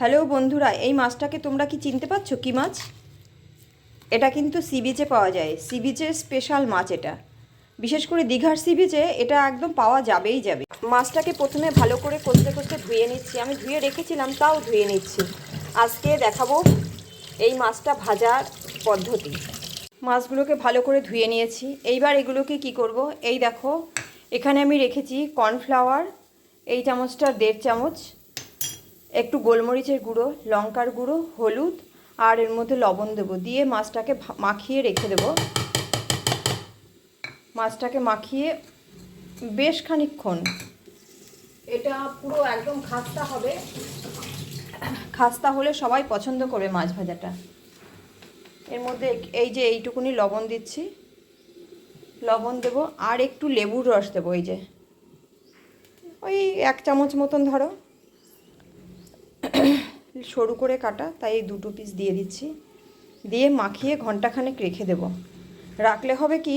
Hello বন্ধুরা, এই মাছটাকে তোমরা কি চিনতে পারছ? কি মাছ? এটা কিন্তু সি বিচে পাওয়া যায়। সি বিচের স্পেশাল মাছ এটা। বিশেষ করে দীঘার সি বিচে এটা একদম পাওয়া যাবেই যাবে। মাছটাকে প্রথমে ভালো করে কষতে কষতে ধুয়ে নিচ্ছি। আমি ধুয়ে রেখেছিলাম, তাও ধুয়ে নিচ্ছি। আজকে দেখাবো এই মাছটা ভাজার পদ্ধতি। মাছগুলোকে ভালো করে ধুয়ে নিয়েছি। এইবার এগুলোকে কি করব? এই দেখো, এখানে আমি রেখেছি কর্নফ্লাওয়ার এই চামচটার দেড় চামচ। একটু গোলমরিচের গুঁড়ো, লঙ্কার গুঁড়ো, হলুদ, আর এর মধ্যে লবণ দেবো। দিয়ে মাছটাকে মাখিয়ে রেখে দেবো। মাছটাকে মাখিয়ে বেশ খানিকক্ষণ। এটা পুরো একদম খাস্তা হবে। খাস্তা হলে সবাই পছন্দ করবে মাছ ভাজাটা। এর মধ্যে এই যে এইটুকুনি লবণ দিচ্ছি। লবণ দেবো, আর একটু লেবুর রস দেবো, এই যে। ওই এক চামচ মতন ধরো। সরু করে কাটা, তাই এই দুটো পিস দিয়ে দিচ্ছি। দিয়ে মাখিয়ে ঘন্টাখানেক রেখে দেব। রাখলে হবে কি,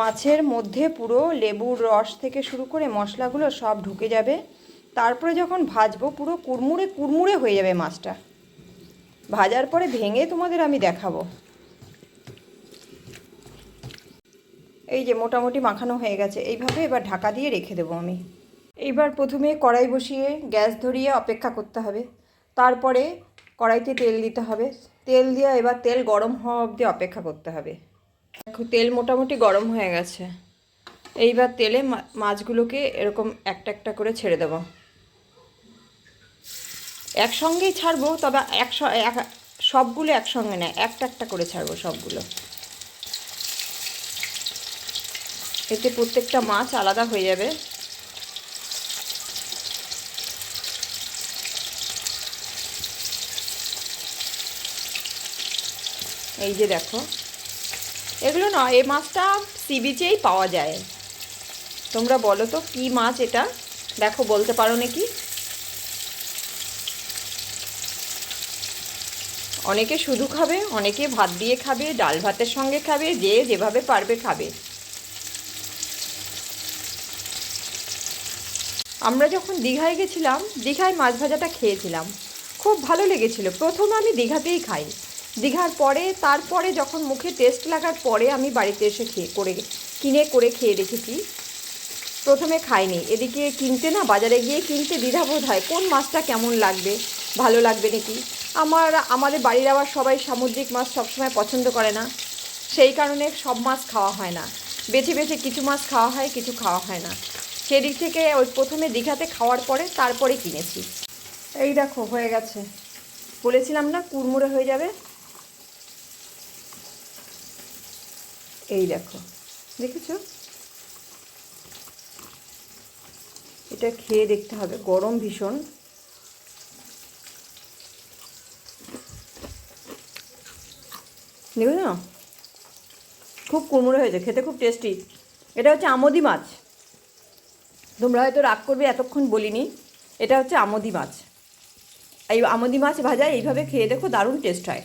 মাছের মধ্যে পুরো লেবুর রস থেকে শুরু করে মশলাগুলো সব ঢুকে যাবে। তারপরে যখন ভাজবো, পুরো কুড়মুড়ে কুড়মুড়ে হয়ে যাবে মাছটা। ভাজার পরে ভেঙে তোমাদের আমি দেখাবো। এই যে মোটামুটি মাখানো হয়ে গেছে, এইভাবে এবার ঢাকা দিয়ে রেখে দেবো আমি। এইবার প্রথমে কড়াই বসিয়ে গ্যাস ধরিয়ে অপেক্ষা করতে হবে। তারপরে কড়াইতে তেল দিতে হবে। তেল দিয়ে এবার তেল গরম হওয়া অবধি অপেক্ষা করতে হবে। তেল মোটামুটি গরম হয়ে গেছে। এইবার তেলে মাছগুলোকে এরকম একটা একটা করে ছেড়ে দেবো। একসঙ্গেই ছাড়বো, তবে এক, সবগুলো একসঙ্গে নয়, একটা একটা করে ছাড়বো সবগুলো। এতে প্রত্যেকটা মাছ আলাদা হয়ে যাবে। এই যে দেখো। এগুলো না, এই মাছটা সি বিচেই পাওয়া যায়। তোমরা বলো তো, কী মাছ এটা? দেখো, বলতে পারো নাকি? অনেকে শুধু খাবে, অনেকে ভাত দিয়ে খাবে, ডাল ভাতের সঙ্গে খাবে, যে যেভাবে পারবে খাবে। আমরা যখন দীঘায় গেছিলাম, দীঘায় মাছ ভাজাটা খেয়েছিলাম। খুব ভালো লেগেছিল। প্রথম আমি দীঘাতেই খাই। দীঘার পরে, তারপরে যখন মুখে টেস্ট লাগার পরে আমি বাড়িতে এসে খেয়ে, করে, কিনে, করে খেয়ে দেখেছি। প্রথমে খাইনি। এদিকে কিনতে না, বাজারে গিয়ে কিনতে দ্বিধাবোধ হয়, কোন মাছটা কেমন লাগবে, ভালো লাগবে নাকি? আমার, আমাদের বাড়ির আবার সবাই সামুদ্রিক মাছ সবসময় পছন্দ করে না। সেই কারণে সব মাছ খাওয়া হয় না। বেছে বেছে কিছু মাছ খাওয়া হয়, কিছু খাওয়া হয় না। সেদিক থেকে ওই প্রথমে দীঘাতে খাওয়ার পরে তারপরে কিনেছি। এই দেখো, হয়ে গেছে। বলেছিলাম না, কুড়মুড়ে হয়ে যাবে? এই দেখো, দেখেছ? এটা খেয়ে দেখতে হবে, গরম ভীষণ। দেখো না? খুব কুড়মুড়ে হয়েছে, খেতে খুব টেস্টি এটা হচ্ছে আমদি মাছ। তোমরা হয়তো রাগ করবে, এতক্ষণ বলিনি। এটা হচ্ছে আমদি মাছ। এই আমদি মাছ ভাজা, এইভাবে খেয়ে দেখো দারুণ টেস্ট হয়।